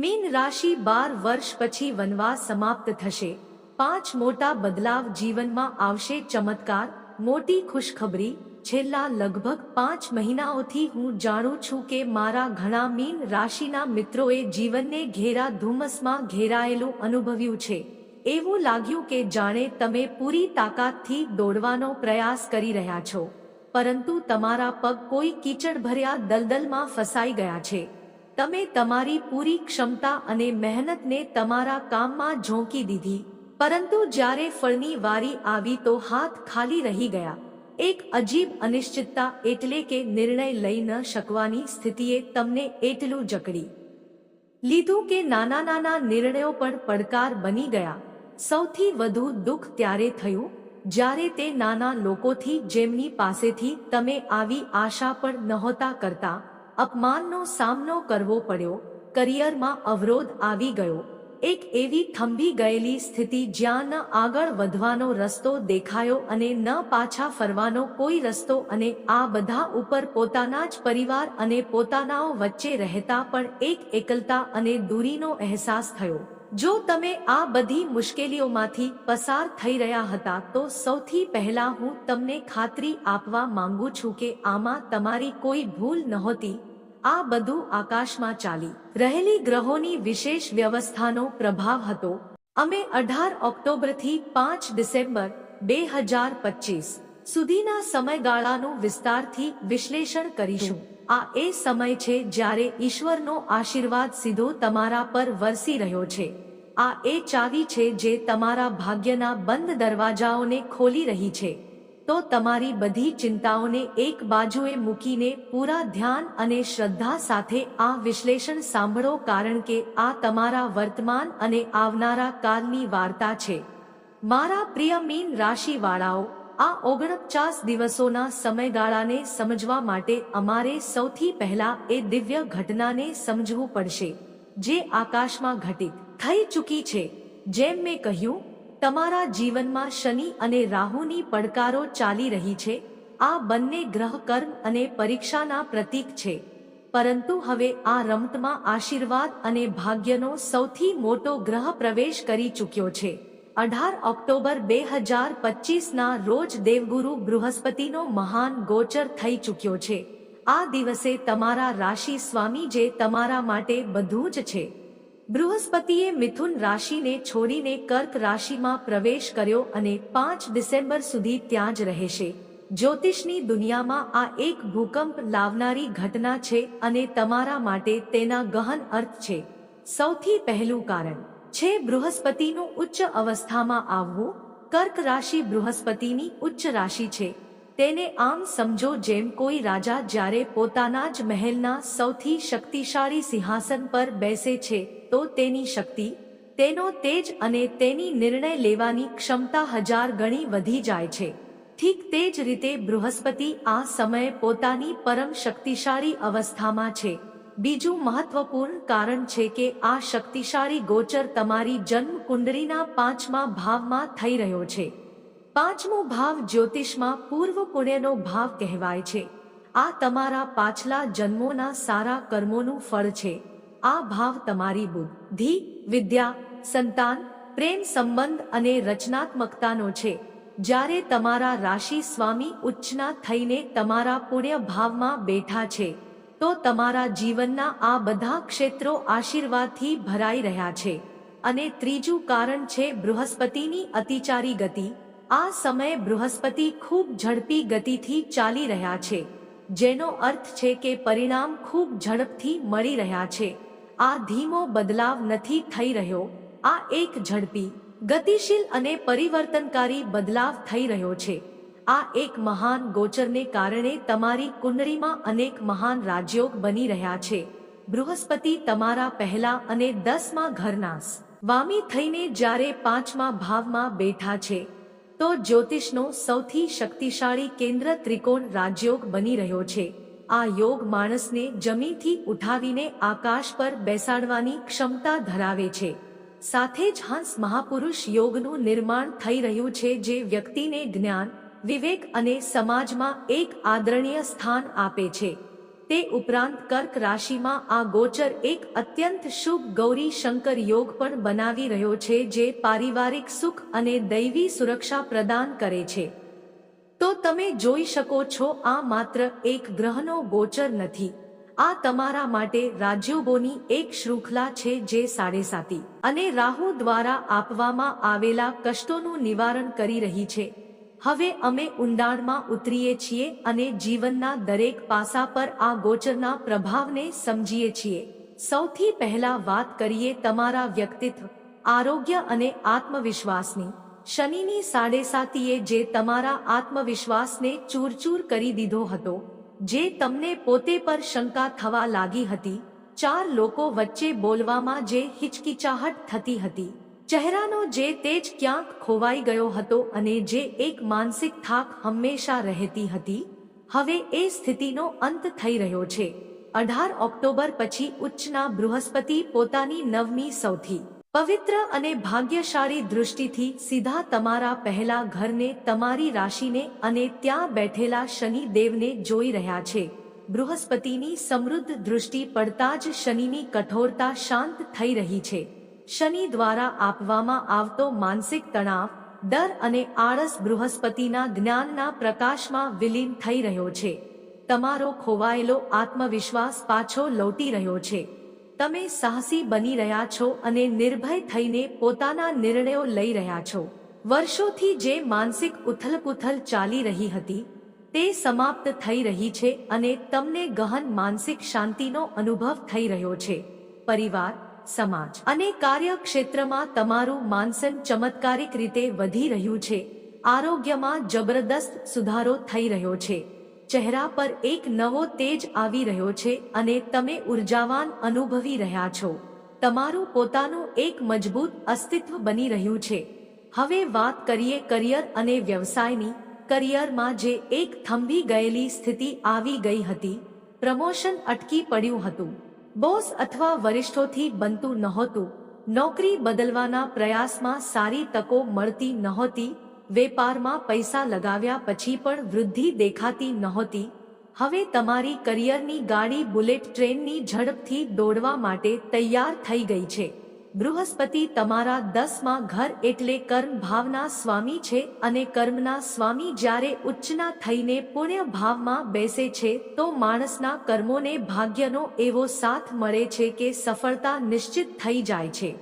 Mean રાશિ બાર વર્ષ પછી વનવાસ સમાપ્ત થશે. પાંચ મોટા બદલાવ જીવનમાં આવશે. ચમત્કાર, મોટી ખુશખબરી. છેલ્લા લગભગ પાંચ મહિનાઓથી હું જાણું છું કે મારા ઘણા મીન રાશિના મિત્રોએ જીવનને ઘેરા ધુમ્મસમાં ઘેરાયેલું અનુભવ્યું છે. એવું લાગ્યું કે જાણે તમે પૂરી તાકાતથી દોડવાનો પ્રયાસ કરી રહ્યા છો. પરંતુ તમારા પગ કોઈ કીચડ ભર્યા દલદલમાં ફસાઈ ગયા છે. તમે તમારી પૂરી ક્ષમતા અને મહેનતને તમારા કામમાં ઝોંકી દીધી. પરંતુ જ્યારે ફળની વારી આવી તો હાથ ખાલી રહી ગયા. એક અજીબ અનિશ્ચિતતા એટલે કે નિર્ણય લઈ ન શકવાની સ્થિતિએ તમને એટલું જકડી. લીધું કે નાના નાના નિર્ણયો પણ પડકાર બની ગયા. સૌથી વધુ દુઃખ ત્યારે થયું, જ્યારે તે નાના લોકોથી જેમની પાસેથી તમે આવી આશા પણ નહોતા કરતા. અપમાનનો સામનો કરવો પડ્યો, કરિયરમાં અવરોધ આવી ગયો. એક એવી થંભી ગયેલી સ્થિતિ જ્યાં ન આગળ વધવાનો રસ્તો દેખાયો અને ન પાછા ફરવાનો કોઈ રસ્તો અને આ બધા ઉપર પોતાના જ પરિવાર અને પોતાનાઓ વચ્ચે રહેતા પણ એક એકલતા અને દૂરીનો અહેસાસ થયો. જો તમે આ બધી મુશ્કેલીઓમાંથી પસાર થઈ રહ્યા હતા, તો સૌથી પહેલા હું તમને ખાતરી આપવા માંગુ છું કે આમાં તમારી કોઈ ભૂલ નહોતી. આ બધું આકાશમાં ચાલી રહેલી ગ્રહોની વિશેષ વ્યવસ્થાનો પ્રભાવ હતો. અમે અઢાર ઓક્ટોબરથી પાંચ ડિસેમ્બર બે હજાર પચીસ સુધીના સમયગાળાનું વિસ્તારથી વિશ્લેષણ કરીશું. આ એ સમય છે જ્યારે ઈશ્વરનો આશીર્વાદ સીધો તમારા પર વરસી રહ્યો છે. આ એ ચાવી છે જે તમારા ભાગ્યના બંધ દરવાજાઓને ખોલી રહી છે. તો તમારી બધી ચિંતાઓને એક બાજુએ મૂકીને પૂરા ધ્યાન અને શ્રદ્ધા સાથે આ વિશ્લેષણ સાંભળો કારણ કે આ તમારા વર્તમાન અને આવનારા કાલની વાર્તા છે. મારા પ્રિય મીન રાશિવાળાઓ, આ ઓગણપચાસ દિવસોના સમયગાળાને સમજવા માટે અમારે સૌથી પહેલા એ દિવ્ય ઘટનાને સમજવું પડશે, જે આકાશમાં ઘટિત થઈ ચૂકી છે. જેમ મેં કહ્યું તમારા જીવનમાં શનિ અને રાહુની પડકારો ચાલી રહી છે. આ બંને ગ્રહ કર્મ અને પરીક્ષાના પ્રતીક છે. પરંતુ હવે આ રમતમાં આશીર્વાદ અને ભાગ્યનો સૌથી મોટો ગ્રહ પ્રવેશ કરી ચૂક્યો છે. અઢાર ઓક્ટોબર બે હજાર પચીસના રોજ દેવગુરુ બૃહસ્પતિનો મહાન ગોચર થઈ ચૂક્યો છે. આ દિવસે તમારા રાશિ સ્વામી જે તમારા માટે બધું જ છે. બૃહસ્પતિએ મિથુન રાશિને છોડીને કર્ક રાશિમાં પ્રવેશ કર્યો અને પાંચ ડિસેમ્બર સુધી ત્યાં જ રહેશે. જ્યોતિષની દુનિયામાં આ એક ભૂકંપ લાવનારી ઘટના છે અને તમારા માટે તેના ગહન અર્થ છે. સૌથી પહેલું કારણ, છે બૃહસ્પતિનું ઉચ્ચ અવસ્થામાં આવવું. કર્ક રાશિ બૃહસ્પતિની ઉચ્ચ રાશિ છે. તેને આમ સમજો જેમ કોઈ રાજા જ્યારે પોતાના જ મહેલના સૌથી શક્તિશાળી સિંહાસન પર બેસે છે, તો તેની શક્તિ, તેનો તેજ અને તેની નિર્ણય લેવાની ક્ષમતા હજાર ગણી વધી જાય છે. ઠીક તે જ રીતે બૃહસ્પતિ આ સમયે પોતાની પરમ શક્તિશાળી અવસ્થામાં છે. બીજું મહત્વપૂર્ણ કારણ છે કે આ શક્તિશાળી ગોચર તમારી જન્મ કુંડળીના પાંચમા ભાવમાં થઈ રહ્યો છે. પાંચમો ભાવ જ્યોતિષમાં પૂર્વ પુણ્યનો ભાવ કહેવાય છે. આ તમારા પાછલા જન્મોના સારા કર્મોનું ફળ છે. આ ભાવ તમારી બુદ્ધિ, વિદ્યા, સંતાન, પ્રેમ સંબંધ અને રચનાત્મકતાનો છે. જ્યારે તમારા રાશિ સ્વામી ઉચ્ચના થઈને તમારા પુણ્ય ભાવમાં બેઠા છે, તો તમારા જીવનના આ બધા ક્ષેત્રો આશીર્વાદથી ભરાઈ રહ્યા છે. અને ત્રીજું કારણ છે બૃહસ્પતિની અતિચારી ગતિ. આ સમયે બૃહસ્પતિ ખૂબ ઝડપી ગતિથી ચાલી રહ્યા છે, જેનો અર્થ છે કે પરિણામ ખૂબ ઝડપથી મળી રહ્યા છે. આ ધીમો બદલાવ નથી થઈ રહ્યો, આ એક ઝડપી, ગતિશીલ અને પરિવર્તનકારી બદલાવ થઈ રહ્યો છે. આ એક મહાન ગોચરને કારણે તમારી કુંડળીમાં અનેક મહાન રાજયોગ બની રહ્યા છે. બૃહસ્પતિ તમારા પહેલા અને દસમા ઘરના વામી થઈને જ્યારે પાંચમા ભાવમાં બેઠા છે તો જ્યોતિષનો સૌથી શક્તિશાળી કેન્દ્ર ત્રિકોણ રાજયોગ બની રહ્યો છે. આ યોગ માણસને જમીનથી ઉઠાવીને આકાશ પર બેસાડવાની ક્ષમતા ધરાવે છે. સાથે જ હંસ મહાપુરુષ યોગનું નિર્માણ થઈ રહ્યું છે જે વ્યક્તિને જ્ઞાન, વિવેક અને સમાજમાં એક આદરણીય સ્થાન આપે છે. તે ઉપરાંત કર્ક રાશિમાં આ ગોચર એક અત્યંત શુભ ગૌરી શંકર યોગ પણ બનાવી રહ્યો છે જે પારિવારિક સુખ અને દૈવી સુરક્ષા પ્રદાન કરે છે. તો તમે જોઈ શકો છો આ માત્ર એક ગ્રહનો ગોચર નથી. આ તમારા માટે રાજ્યોગોની એક શૃંખલા છે જે સાડેસાતી. અને રાહુ દ્વારા આપવામાં આવેલા કષ્ટોનું નિવારણ કરી રહી છે. હવે અમે ઊંડાણમાં ઉતરીએ છીએ અને જીવનના દરેક પાસા પર આ ગોચરના પ્રભાવને સમજીએ છીએ. સૌથી પહેલા વાત કરીએ તમારા વ્યક્તિત્વ, આરોગ્ય અને આત્મવિશ્વાસની. શનિની સાડેસાતીએ જે તમારા આત્મવિશ્વાસને ચૂરચૂર કરી દીધો હતો, જે તમને પોતે પર શંકા થવા લાગી હતી, ચાર લોકો વચ્ચે બોલવામાં જે હિચકિચાહટ થતી હતી. ચહેરાનો જે તેજ ક્યાંક ખોવાઈ ગયો હતો અને જે એક માનસિક થાક હંમેશા રહેતી હતી, હવે એ સ્થિતિનો અંત થઈ રહ્યો છે. અઢાર ઓક્ટોબર પછી ઉચ્ચના બૃહસ્પતિ પોતાની નવમી સૌથી પવિત્ર અને ભાગ્યશાળી દૃષ્ટિથી સીધા તમારા પહેલા ઘરને, તમારી રાશિને અને ત્યાં બેઠેલા શનિ દેવને જોઈ રહ્યા છે. બૃહસ્પતિની સમૃદ્ધ દૃષ્ટિ પડતા જ શનિની કઠોરતા શાંત થઈ રહી છે. શનિ દ્વારા આપવામાં આવતો માનસિક તણાવ, ડર અને આળસ બૃહસ્પતિના જ્ઞાનના પ્રકાશમાં વિલીન થઈ રહ્યો છે. તમારો ખોવાયેલો આત્મવિશ્વાસ પાછો લૌટી રહ્યો છે. તમે સાહસી બની રહ્યા છો અને નિર્ભય થઈને પોતાના નિર્ણયો લઈ રહ્યા છો. વર્ષોથી જે માનસિક ઉથલપુથલ ચાલી રહી હતી, તે સમાપ્ત થઈ રહી છે અને તમને ગહન માનસિક શાંતિનો અનુભવ થઈ રહ્યો છે. પરિવાર સમાજ. અને કાર્યક્ષેત્રમાં તમારું માનસન ચમત્કારિક રીતે વધી રહ્યું છે. આરોગ્યમાં જબરદસ્ત સુધારો થઈ રહ્યો છે. ચહેરા પર એક નવો તેજ આવી રહ્યો છે અને તમે ઉર્જાવાન અનુભવી રહ્યા છો. તમારું પોતાનું એક મજબૂત અસ્તિત્વ બની રહ્યું છે. હવે વાત કરીએ કરિયર અને વ્યવસાયની. કરિયરમાં જે એક થંભી ગયેલી સ્થિતિ આવી ગઈ હતી, પ્રમોશન અટકી પડ્યું હતું. બોસ અથવા વરિષ્ઠોથી બનતું નહોતું. નોકરી બદલવાના પ્રયાસમાં સારી તકો મળતી નહોતી. વેપારમાં પૈસા લગાવ્યા પછી પણ વૃદ્ધિ દેખાતી નહોતી. હવે તમારી કરિયરની ગાડી બુલેટ ટ્રેનની ઝડપથી દોડવા માટે તૈયાર થઈ ગઈ છે. બૃહસ્પતિ તમારા દસમાં ઘર એટલે કર્મ ભાવના સ્વામી છે અને કર્મના સ્વામી જ્યારે ઉચ્ચના થઈને પુણ્ય ભાવમાં બેસે છે તો માણસના કર્મોને ભાગ્યનો એવો સાથ મળે છે કે સફળતા નિશ્ચિત થઈ જાય છે.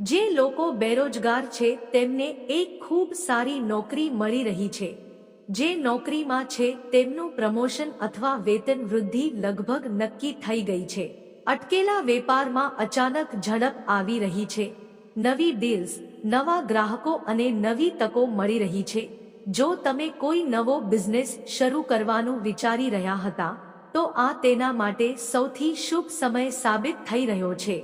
જે લોકો બેરોજગાર છે તેમને એક ખૂબ સારી નોકરી મળી રહી છે. જે નોકરીમાં છે તેમનું પ્રમોશન અથવા વેતન વૃદ્ધિ લગભગ નક્કી થઈ ગઈ છે. અટકેલા વેપારમાં અચાનક ઝડપ આવી રહી છે. નવી ડીલ્સ, નવા ગ્રાહકો અને નવી તકો મળી રહી છે. જો તમે કોઈ નવો બિઝનેસ શરૂ કરવાનું વિચારી રહ્યા હતા, તો આ તેના માટે સૌથી શુભ સમય સાબિત થઈ રહ્યો છે.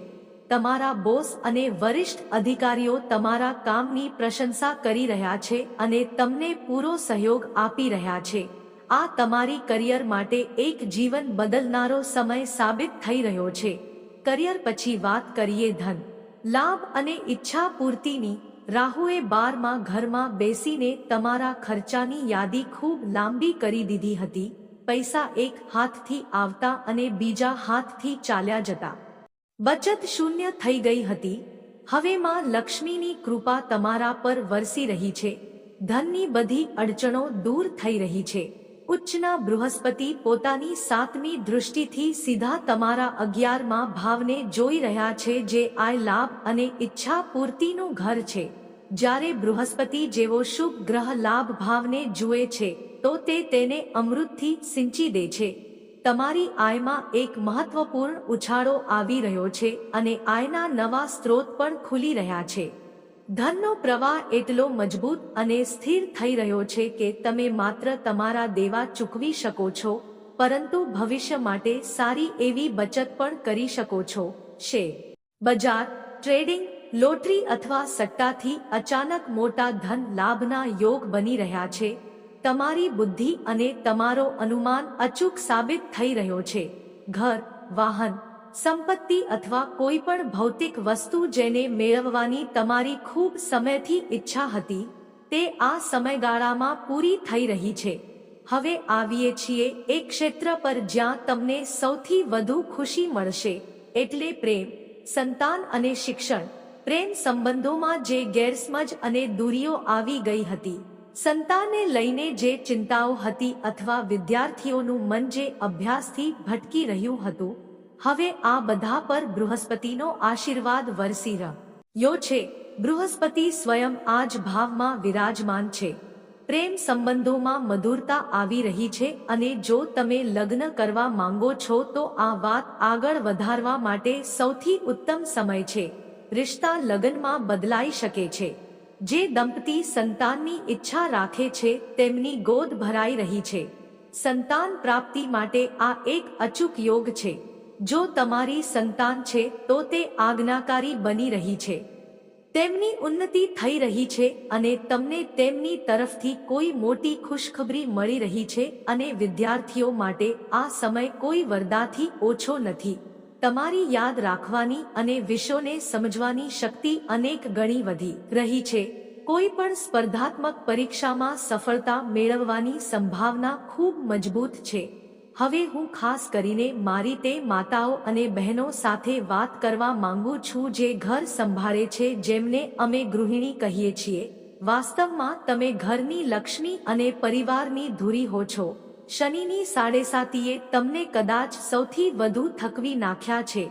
તમારા બોસ અને વરિષ્ઠ અધિકારીઓ તમારા કામની પ્રશંસા કરી રહ્યા છે અને તમને પૂરો સહયોગ આપી રહ્યા છે. આ તમારી કરિયર માટે એક જીવન બદલનારો સમય સાબિત થઈ રહ્યો છે. કરિયર પછી વાત કરીએ ધન. લાભ અને ઈચ્છા પૂર્તિની, રાહુએ બારમાં ઘરમાં બેસીને તમારા ખર્ચાની યાદી ખૂબ લાંબી કરી દીધી હતી. પૈસા એક હાથથી આવતા અને બીજા હાથથી ચાલ્યા જતા. બચત શૂન્ય થઈ ગઈ હતી. હવે માં લક્ષ્મીની કૃપા તમારા પર વરસી રહી છે. ધનની બધી અડચણો દૂર થઈ રહી છે. ઉચ્ચના બૃહસ્પતિ પોતાની સાતમી દૃષ્ટિથી સીધા તમારા અગિયારમાં ભાવને જોઈ રહ્યા છે જે આય લાભ અને ઈચ્છા પૂર્તિનું ઘર છે. જ્યારે બૃહસ્પતિ જેવો શુભ ગ્રહ લાભ ભાવને જુએ છે, તો તે તેને અમૃતથી સિંચી દે છે. તમારી આયમાં એક મહત્વપૂર્ણ ઉછાળો આવી રહ્યો છે અને આયના નવા સ્ત્રોત પણ ખુલી રહ્યા છે. ધનનો પ્રવાહ એટલો મજબૂત અને સ્થિર થઈ રહ્યો છે કે તમે માત્ર તમારા દેવા ચૂકવી શકો છો, પરંતુ ભવિષ્ય માટે સારી એવી બચત પણ કરી શકો છો. શેર. બજાર, ટ્રેડિંગ, લોટરી અથવા સટ્ટાથી અચાનક મોટા ધન લાભના યોગ બની રહ્યા છે. તમારી બુદ્ધિ અને તમારો અનુમાન અચૂક સાબિત થઈ રહ્યો છે. ઘર, વાહન સંપત્તિ અથવા કોઈ પણ ભૌતિક વસ્તુ જેને મેળવવાની તમારી ખૂબ સમયથી ઈચ્છા હતી, તે આ સમયગાળામાં પૂરી થઈ રહી છે. હવે આવીએ છીએ એ ક્ષેત્ર પર જ્યાં તમને સૌથી વધુ ખુશી મળશે. એટલે પ્રેમ, સંતાન અને શિક્ષણ, પ્રેમ સંબંધોમાં જે ગેરસમજ અને દૂરીઓ આવી ગઈ હતી. સંતાનને લઈને જે ચિંતાઓ હતી અથવા વિદ્યાર્થીઓનું મન જે અભ્યાસથી ભટકી રહ્યું હતું હવે આ બધા પર બૃહસ્પતિનો આશીર્વાદ વરસી રહ્યો છે, બૃહસ્પતિ સ્વયં આજ ભાવમાં વિરાજમાન છે. પ્રેમ સંબંધોમાં મધુરતા આવી રહી છે અને જો તમે લગ્ન કરવા માંગો છો તો આ વાત આગળ વધારવા માટે સૌથી ઉત્તમ સમય છે. રિશ્તા લગ્નમાં બદલાઈ શકે છે. જે દંપતી સંતાનની ઈચ્છા રાખે છે તેમની ગોદ ભરાઈ રહી છે. સંતાન પ્રાપ્તિ માટે આ એક અચૂક યોગ છે. જો તમારી સંતાન છે, તો તે આજ્ઞાકારી બની રહી છે. તેમની ઉન્નતિ થઈ રહી છે અને તમને તેમની તરફથી કોઈ મોટી ખુશખબરી મળી રહી છે અને વિદ્યાર્થીઓ માટે આ સમય કોઈ વરદાથી ઓછો નથી. તમારી યાદ રાખવાની અને વિશ્વને સમજવાની શક્તિ અનેક ગણી વધી રહી છે. કોઈ પણ સ્પર્ધાત્મક પરીક્ષામાં સફળતા મેળવવાની સંભાવના ખૂબ મજબૂત છે. હવે હું ખાસ કરીને મારી તે માતાઓ અને બહેનો સાથે વાત કરવા માંગુ છું જે ઘર સંભાળે છે, જેમને અમે ગૃહિણી કહીએ છીએ. વાસ્તવમાં તમે ઘરની લક્ષ્મી અને પરિવારની ધૂરી હો છો. શનિની સાડેસાતીએ તમને કદાચ સૌથી વધુ થકવી નાખ્યા છે.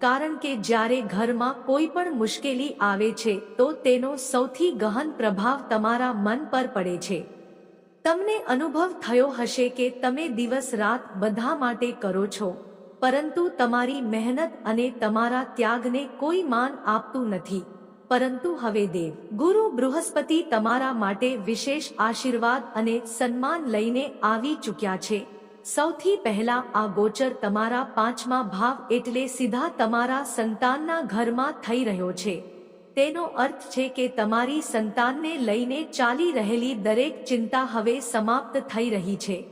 કારણ કે જ્યારે ઘરમાં કોઈ પણ મુશ્કેલી આવે છે, તો તેનો સૌથી ગહન પ્રભાવ તમારા મન પર પડે છે. તમને અનુભવ થયો હશે કે તમે દિવસ રાત બધા માટે કરો છો, પરંતુ તમારી મહેનત અને તમારા ત્યાગને કોઈ માન આપતું નથી. પરંતુ હવે દેવ, ગુરુ બૃહસ્પતિ તમારા માટે વિશેષ આશીર્વાદ અને સન્માન લઈને આવી ચૂક્યા છે. સૌથી પહેલા આ ગોચર તમારા પાંચમા ભાવ એટલે સીધા તમારા સંતાનના ઘરમાં થઈ રહ્યો છે. તેનો અર્થ છે કે તમારી સંતાનને લઈને ચાલી રહેલી દરેક ચિંતા હવે સમાપ્ત થઈ રહી છે.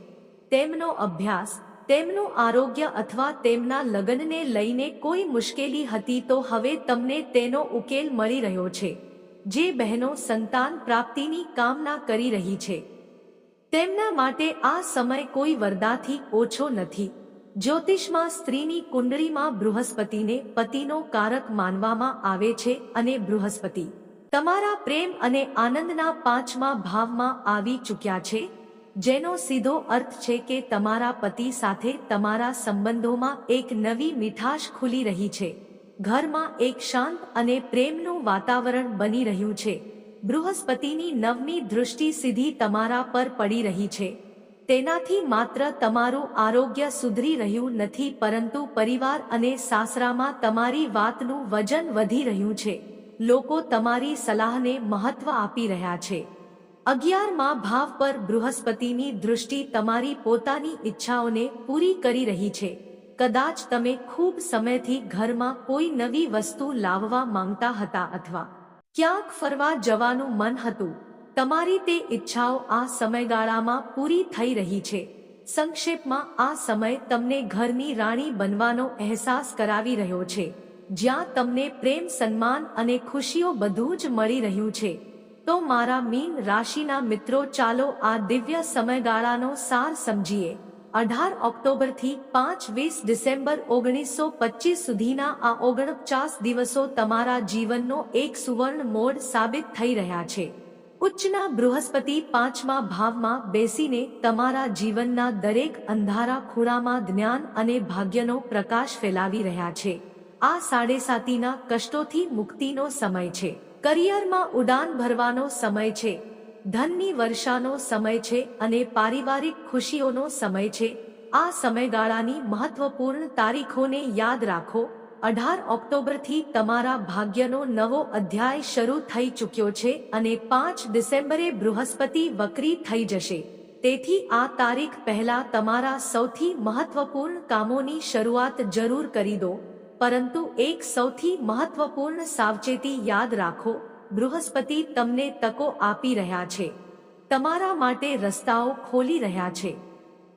તેમનો અભ્યાસ, તેમનું આરોગ્ય અથવા તેમના લગ્નને લઈને કોઈ મુશ્કેલી હતી તો હવે તમને તેનો ઉકેલ મળી રહ્યો છે. જે બહેનો સંતાન પ્રાપ્તિની કામના કરી રહી છે. તેમના માટે આ સમય કોઈ વરદાથી ઓછો નથી. જ્યોતિષમાં સ્ત્રીની કુંડળીમાં બૃહસ્પતિને પતિનો કારક માનવામાં આવે છે અને બૃહસ્પતિ તમારા પ્રેમ અને આનંદના પાંચમા ભાવમાં આવી ચૂક્યા છે, જેનો સીધો અર્થ છે કે તમારા પતિ સાથે તમારા સંબંધોમાં એક નવી મીઠાશ ખુલી રહી છે. ઘરમાં એક શાંત અને પ્રેમનું વાતાવરણ બની રહ્યું છે. બૃહસ્પતિની નવમી દૃષ્ટિ સીધી તમારા પર પડી રહી છે. તેનાથી માત્ર તમારું આરોગ્ય સુધરી રહ્યું નથી, પરંતુ પરિવાર અને સાસરામાં તમારી વાતનું વજન વધી રહ્યું છે. લોકો તમારી સલાહને મહત્વ આપી રહ્યા છે. અગિયારમાં ભાવ પર બૃહસ્પતિની દૃષ્ટિ તમારી પોતાની ઈચ્છાઓને પૂરી કરી રહી છે. કદાચ તમે ખૂબ સમયથી ઘરમાં કોઈ નવી વસ્તુ લાવવા માંગતા હતા અથવા ક્યાંક ફરવા જવાનું મન હતું. તમારી તે ઈચ્છાઓ આ સમયગાળામાં પૂરી થઈ રહી છે. સંક્ષેપમાં, આ સમય તમને ઘરની રાણી બનવાનો અહેસાસ કરાવી રહ્યો છે. જ્યાં તમને પ્રેમ, સન્માન અને ખુશીઓ બધું જ મળી રહ્યું છે. તો મારા મીન રાશિના મિત્રો, ચાલો આ દિવ્ય સમયગાળાનો સાર સમજીએ. અઢાર ઓક્ટોબરથી પાંચ વીસ ડિસેમ્બર ઓગણીસો પચીસ સુધીના આ ઓગણપચાસ દિવસો તમારા જીવનનો એક સુવર્ણ મોડ સાબિત થઈ રહ્યા છે. ઉચ્ચના બૃહસ્પતિ પાંચમા ભાવમાં બેસીને તમારા જીવનના દરેક અંધારા ખૂણામાં જ્ઞાન અને ભાગ્યનો પ્રકાશ ફેલાવી રહ્યા છે. આ સાડેસાતીના કષ્ટોથી મુક્તિનો સમય છે. કરિયરમાં ઉડાન ભરવાનો સમય છે. ધનની વર્ષાનો સમય છે અને પારિવારિક ખુશીઓનો સમય છે. આ સમયગાળાની મહત્વપૂર્ણ તારીખોને યાદ રાખો. અઢાર ઓક્ટોબરથી તમારા ભાગ્યનો નવો અધ્યાય શરૂ થઈ ચૂક્યો છે અને પાંચ ડિસેમ્બરે બૃહસ્પતિ વક્રી થઈ જશે. તેથી આ તારીખ પહેલા તમારા સૌથી મહત્વપૂર્ણ કામોની શરૂઆત જરૂર કરી દો. પરંતુ એક સૌથી મહત્વપૂર્ણ સાવચેતી યાદ રાખો, બૃહસ્પતિ તમને તકો આપી રહ્યા છે. તમારા માટે રસ્તાઓ ખોલી રહ્યા છે.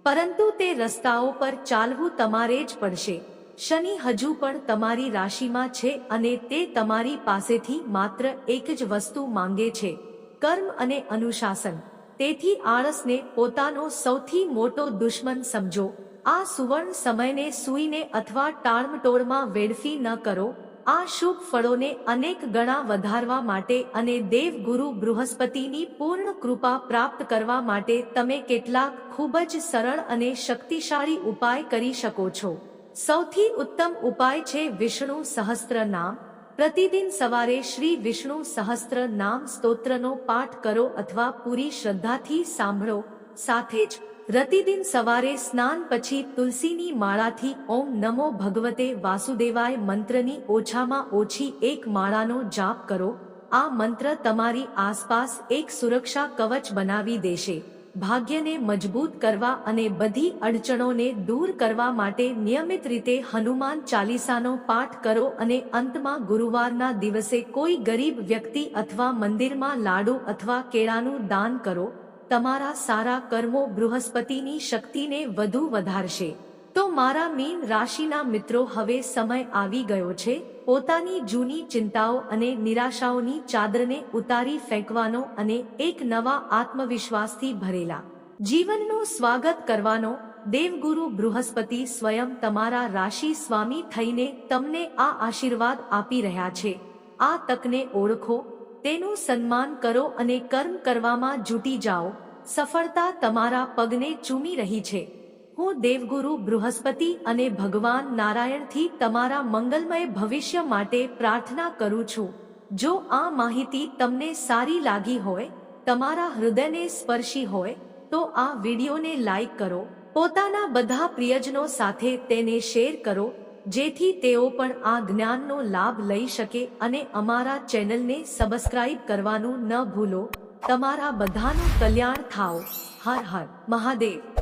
પરંતુ તે રસ્તાઓ પર ચાલવું તમારે જ પડશે. શનિ હજુ પણ તમારી રાશિમાં છે અને તે તમારી પાસેથી માત્ર એક જ વસ્તુ માંગે છે, કર્મ અને અનુશાસન. તેથી આળસને પોતાનો સૌથી મોટો દુશ્મન સમજો. આ સુવર્ણ સમયને સૂઈને અથવા ટાળમટોળમાં વેડફી ન કરો. આ શુભ ફળોને અનેક ગણા વધારવા માટે અને દેવગુરુ બૃહસ્પતિની પૂર્ણ કૃપા પ્રાપ્ત કરવા માટે તમે કેટલાક ખૂબ જ સરળ અને શક્તિશાળી ઉપાય કરી શકો છો. સૌથી ઉત્તમ ઉપાય છે વિષ્ણુ સહસ્ત્ર નામ. પ્રતિદિન સવારે શ્રી વિષ્ણુ સહસ્ત્ર નામ સ્તોત્રનો પાઠ કરો અથવા પૂરી શ્રદ્ધાથી સાંભળો. સાથે જ, રતિદિન સવારે સ્નાન પછી તુલસીની માળાથી ઓમ નમો ભગવતે વાસુદેવાય મંત્રની ઓછામાં ઓછી એક માળાનો જાપ કરો. આ મંત્ર તમારી આસપાસ એક સુરક્ષા કવચ બનાવી દેશે. ભાગ્યને મજબૂત કરવા અને બધી અડચણોને દૂર કરવા માટે નિયમિત રીતે હનુમાન ચાલીસાનો પાઠ કરો અને અંતમાં ગુરુવારના દિવસે કોઈ ગરીબ વ્યક્તિ અથવા મંદિરમાં લાડુ અથવા કેળાનું દાન કરો. તમારા સારા કર્મો બૃહસ્પતિની શક્તિને વધુ વધારશે. તો મારા મીન રાશિના મિત્રો, હવે સમય આવી ગયો છે. પોતાની જૂની ચિંતાઓ અને નિરાશાઓની ચાદરને ઉતારી ફેંકવાનો અને એક નવા આત્મવિશ્વાસથી ભરેલા. જીવનનું સ્વાગત કરવાનો, દેવગુરુ બૃહસ્પતિ સ્વયં તમારા રાશિ સ્વામી થઈને તમને આ આશીર્વાદ આપી રહ્યા છે. આ તકને ઓળખો, તેનું સન્માન કરો અને કર્મ કરવામાં જૂટી જાઓ. સફળતા તમારા પગને ચૂમી રહી છે. હું દેવગુરુ, બૃહસ્પતિ અને ભગવાન નારાયણથી તમારા મંગલમય ભવિષ્ય માટે પ્રાર્થના કરું છું. જો આ માહિતી તમને સારી લાગી હોય, તમારા હૃદયને સ્પર્શી હોય, તો આ વિડીયોને લાઈક કરો. પોતાના બધા પ્રિયજનો સાથે તેને શેર કરો, જેથી તેઓ પણ આ જ્ઞાનનો લાભ લઈ શકે અને અમારા ચેનલને સબસ્ક્રાઇબ કરવાનું ન ભૂલો. તમારા બધાનું કલ્યાણ થાઓ. હર હર. મહાદેવ.